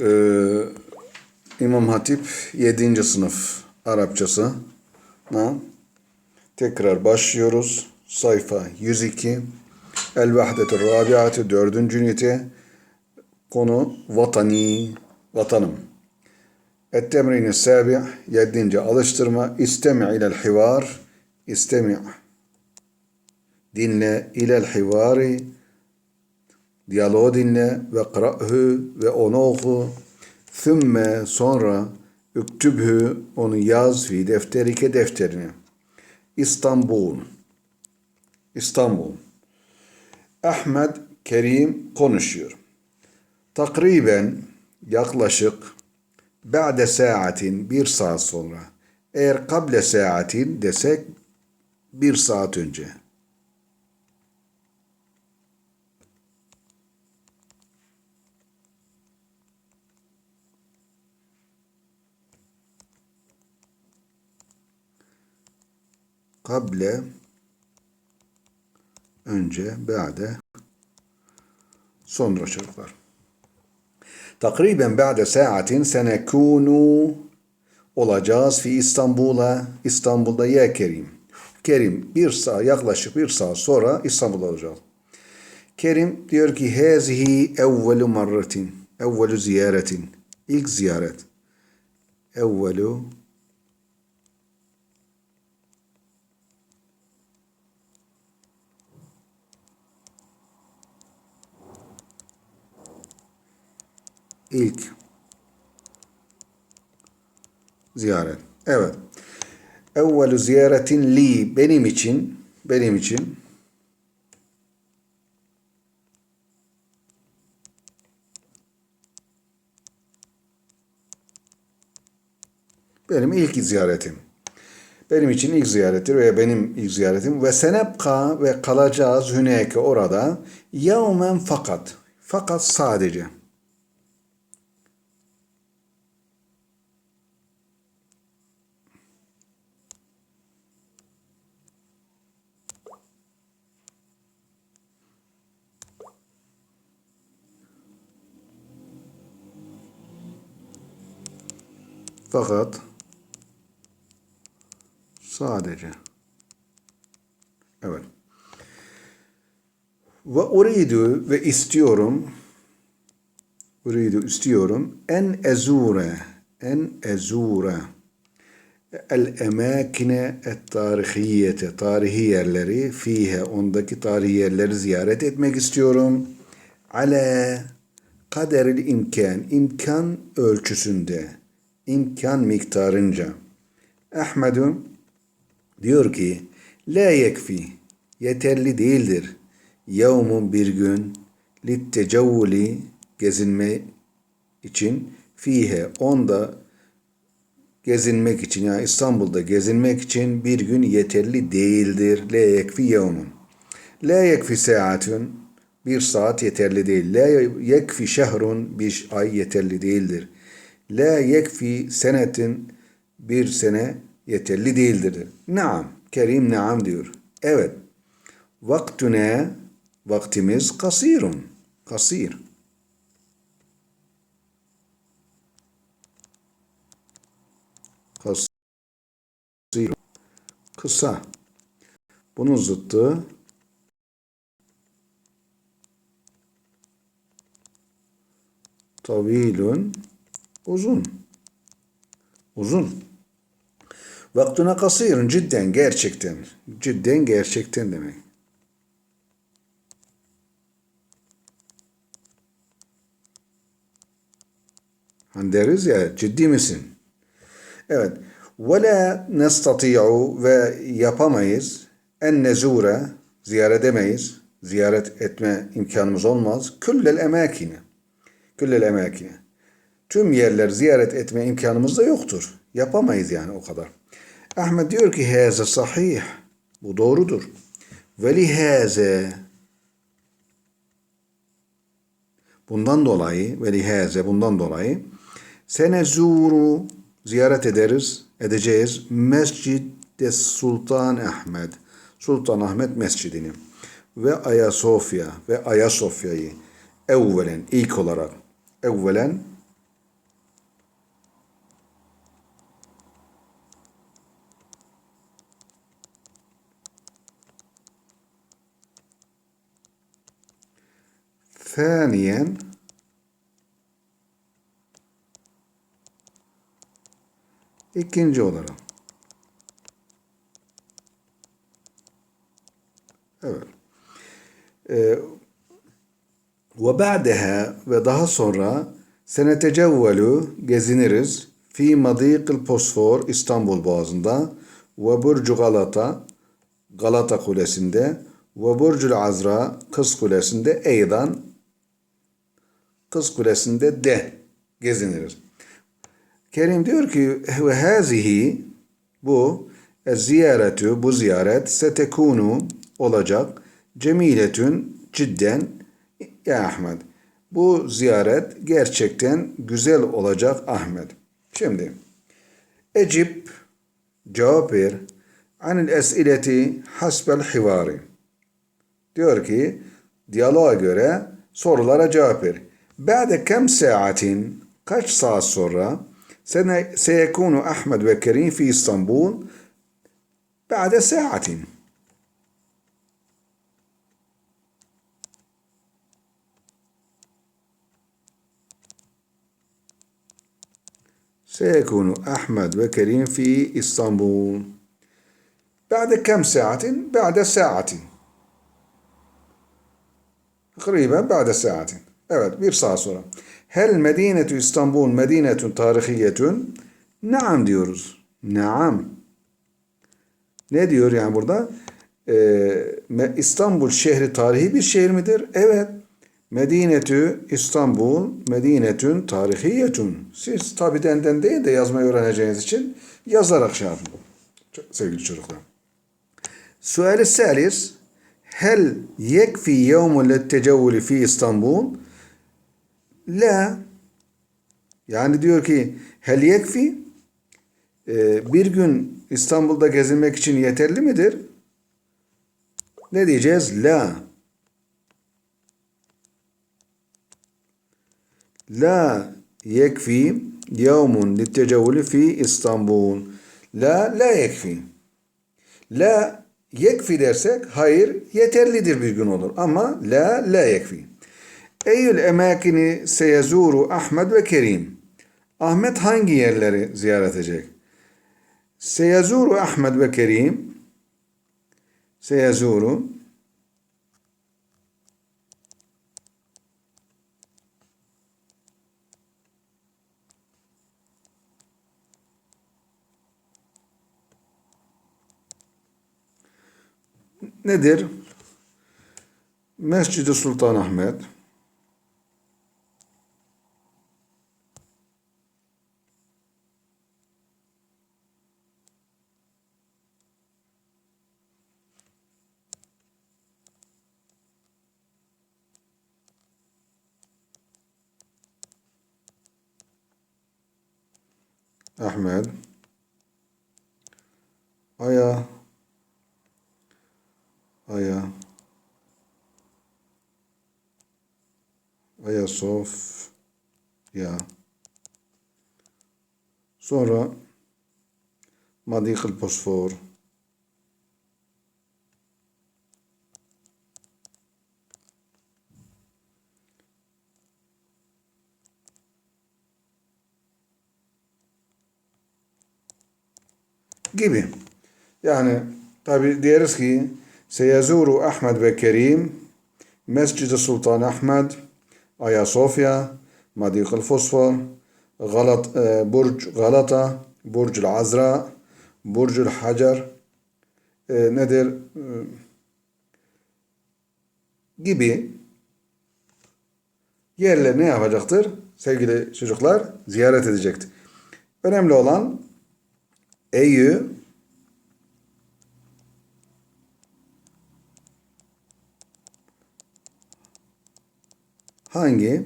e, İmam Hatip 7. sınıf Arapçası. Na, tekrar başlıyoruz. Sayfa 102. El Vahdetur Rabiatı 4. ünite. Konu vatani, vatanım. Et-temrin sabi' 7. alıştırma. İstemi' ilel hivar. İstemi' dinle ilel hivari diyaloğu dinle ve kıra'hu ve onu oku thümme sonra üktübhü onu yaz fi defterike defterine İstanbul İstanbul Ahmet Kerim konuşuyor. Takriben yaklaşık ba'de saatin bir saat sonra eğer kable saatin desek bir saat önce. Kable önce, ba'de sonra çocuklar. Takriben ba'de saatin senekunu olacağız fi İstanbul'a İstanbul'da ya Kerim. Kerim bir saat yaklaşık bir saat sonra İstanbul'da olacağız. Kerim diyor ki hazihi evvelu marratin evvelu ziyaretin ilk ziyaret evvelu ilk ziyaret. Evet. Evvelü ziyaretin li benim için benim için benim ilk ziyaretim. Benim için ilk ziyarettir veya benim ilk ziyaretim ve senebka ve kalacağız hüneke orada yevmen fakat fakat sadece Fakat sadece. Evet. Ve uridu ve istiyorum uridu istiyorum. En ezure en ezure. El emakine et tarihiyete tarihi yerleri fihe ondaki tarihi yerleri ziyaret etmek istiyorum. Ale kaderil imkan imkan ölçüsünde imkan miktarınca. Ahmedun diyor ki la yekfi yeterli değildir. Yevmun bir gün littecavvuli gezinme için fihe onda gezinmek için yani İstanbul'da gezinmek için bir gün yeterli değildir. La yekfi yevmun. La yekfi saatun bir saat yeterli değil. La yekfi şehrun bir ay yeterli değildir. La yekfi senetin bir sene yeterli değildir. Naam. Kerim naam diyor. Evet. Vaktüne vaktimiz kasirun. Kasir. Kasir. Kısa. Bunun zıttı tavilun uzun. Uzun. Vaktuna kasirun cidden gerçekten. Cidden gerçekten demek. Hani deriz ya ciddi misin? Evet. Ve la nestati'u ve yapamayız en nezure ziyaret edemeyiz. Ziyaret etme imkanımız olmaz. Küllel emakine. Küllel emakine tüm yerler ziyaret etme imkanımız da yoktur. Yapamayız yani o kadar. Ahmet diyor ki heze sahih. Bu doğrudur. Ve lihaze bundan dolayı ve lihaze bundan dolayı senezuru ziyaret ederiz, edeceğiz. Mescid Sultan Ahmet. Sultan Ahmet Mescidini ve Ayasofya ve Ayasofya'yı evvelen ilk olarak evvelen ثانيا ikinci olarak. Evet. Ee, ve ba'daha ve daha sonra senetecevvelu geziniriz fi madîkil Bosfor İstanbul Boğazı'nda ve Burcu Galata Galata Kulesi'nde ve Burcul Azra Kız Kulesi'nde eydan Kız Kulesi'nde de geziniriz. Kerim diyor ki ve hazihi bu ziyaretu bu ziyaret setekunu olacak cemiletün cidden ya Ahmet. Bu ziyaret gerçekten güzel olacak Ahmet. Şimdi Ecip cevap ver anil esileti hasbel hivari. Diyor ki diyaloğa göre sorulara cevap ver. بعد كم ساعة قشصة السرة سيكون أحمد وكريم في إسطنبول بعد ساعة. سيكون أحمد وكريم في إسطنبول بعد كم ساعة؟ بعد ساعة. تقريبا بعد ساعة. Evet bir saat sonra. Hel medinetü İstanbul medinetün tarihiyetün? Naam diyoruz. Naam. Ne diyor yani burada? Ee, İstanbul şehri tarihi bir şehir midir? Evet. Medinetü İstanbul medinetün tarihiyetün. Siz tabi denden değil de yazmayı öğreneceğiniz için yazarak şey yapın. Sevgili çocuklar. Suali salis. Hel yekfi yevmun lettecevvuli fi İstanbul? La. Yani diyor ki hel yekfi e, bir gün İstanbul'da gezinmek için yeterli midir? Ne diyeceğiz? La. La yekfi yevmun littecevvuli fi İstanbul. La la yekfi. La yekfi dersek hayır yeterlidir bir gün olur ama la la yekfi. Eyyül emakini seyezuru Ahmet ve Kerim. Ahmet hangi yerleri ziyaret edecek? Seyezuru Ahmet ve Kerim. Seyezuru nedir? Mescid-i Sultanahmet Ahmet Aya Aya Ayasofya sonra Madik-ül Bosfor gibi. Yani tabi deriz ki seyezuru Ahmet ve Kerim Mescid-i Sultan Ahmed Ayasofya Madik-ül Fosfor Galat, e, Burj Galata Burj Azra Burj Hacer e, nedir e, gibi yerler ne yapacaktır? Sevgili çocuklar ziyaret edecektir. Önemli olan Eyyü hangi?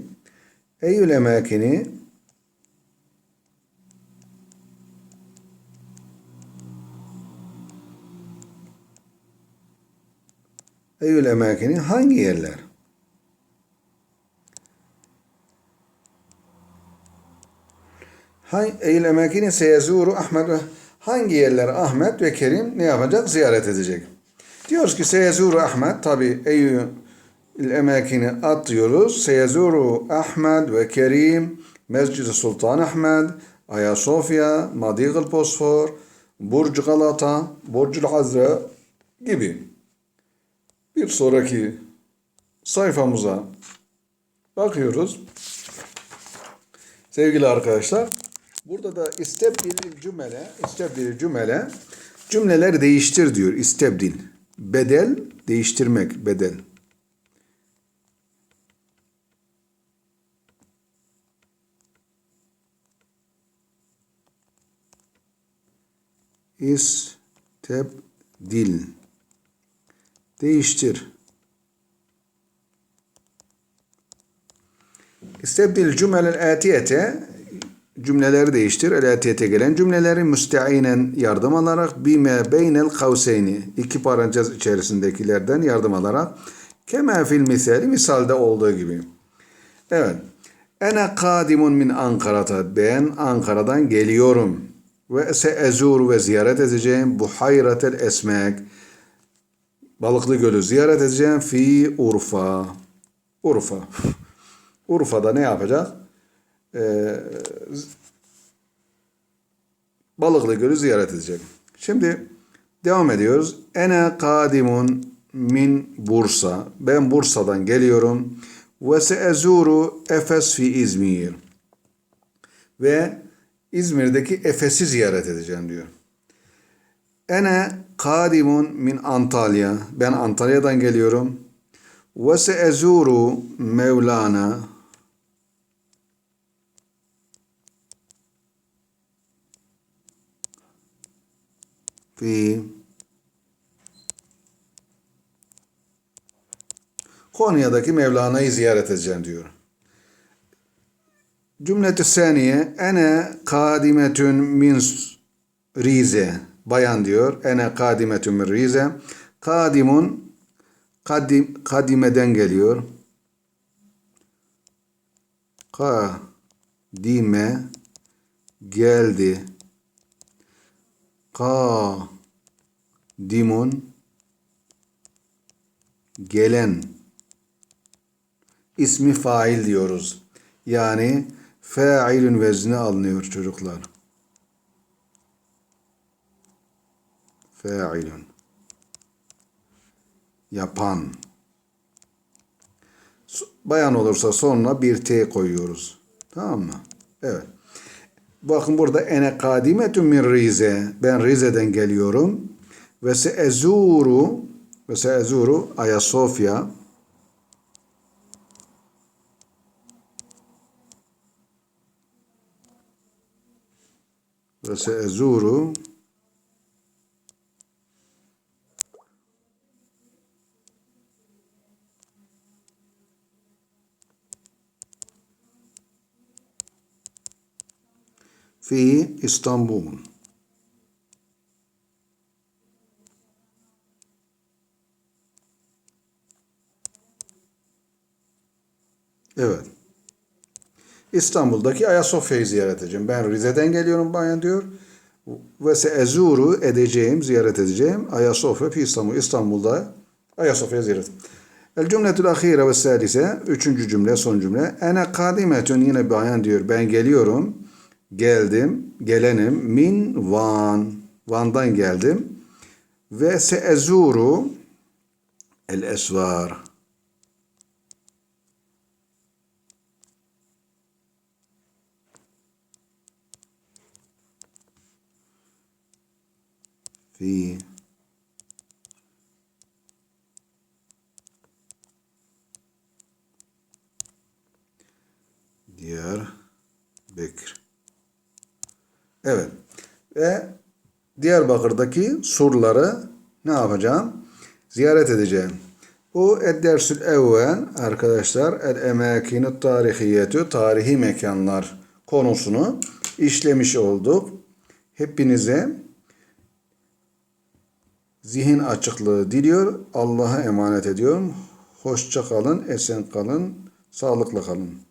Eyyül emakini Eyyül emakini hangi yerler? Eyyül emakini seyezuru Ahmet hangi yerler Ahmet ve Kerim ne yapacak? Ziyaret edecek. Diyoruz ki seyezuru Ahmet tabi Eyyü emakini atlıyoruz. Seyezuru Ahmed ve Kerim Mescid Sultan Ahmed Ayasofya Madigıl Bosfor Burj Galata Burcul Azra gibi. Bir sonraki sayfamıza bakıyoruz. Sevgili arkadaşlar, burada da istebdil cümle, istebdil cümle, cümleler değiştir diyor. İstebdil. Bedel, değiştirmek, bedel. İstebdil. Değiştir. İstebdil cümlel atiyete cümleleri değiştir. El atiyete gelen cümleleri müsteinen yardım alarak bime beynel kavseyni iki parantez içerisindekilerden yardım alarak kema fil misali misalde olduğu gibi. Evet. Ene kadimun min Ankara'ta. Ben Ankara'dan geliyorum. Ve seezur ve ziyaret edeceğim buhayratel esmek. Balıklı Gölü ziyaret edeceğim fi Urfa. Urfa. Urfa'da ne yapacak? Ee, Balıklı Gölü ziyaret edecek. Şimdi devam ediyoruz. Ene kadimun min Bursa. Ben Bursa'dan geliyorum. Ve seezuru Efes fi İzmir. Ve İzmir'deki Efes'i ziyaret edeceğim diyor. Ene kadimun min Antalya. Ben Antalya'dan geliyorum. Ve seezuru Mevlana. Konya'daki Mevlana'yı ziyaret edeceğim diyor. Cümletü saniye ene kadimetün min Rize. Bayan diyor. Ene kadimetün min Rize. Kadimun kadim, kadimeden geliyor. Kadime geldi. Kadimun gelen ismi fail diyoruz. Yani failün vezni alınıyor çocuklar. Failün. Yapan. Bayan olursa sonra bir T koyuyoruz. Tamam mı? Evet. Bakın burada ene kadimetun min Rize. Ben Rize'den geliyorum. Ve seezuru ve seezuru Ayasofya ve seezuru fi İstanbul. Evet. İstanbul'daki Ayasofya'yı ziyaret edeceğim. Ben Rize'den geliyorum bayan diyor. Ve seezuru edeceğim, ziyaret edeceğim. Ayasofya fi İstanbul. İstanbul'da Ayasofya ziyaret. El cümletül ahire ve sadise. Üçüncü cümle, son cümle. Ene kadimetun yine bayan diyor. Ben geliyorum. Geldim, gelenim. Min Van. Van'dan geldim. Ve seezuru el esvar. في Diyar Bekir. Evet. Ve Diyarbakır'daki surları ne yapacağım? Ziyaret edeceğim. Bu Eddersül Evven arkadaşlar El Emakinut Tarihiyetü tarihi mekanlar konusunu işlemiş olduk. Hepinize zihin açıklığı diliyor. Allah'a emanet ediyorum. Hoşça kalın, esen kalın, sağlıklı kalın.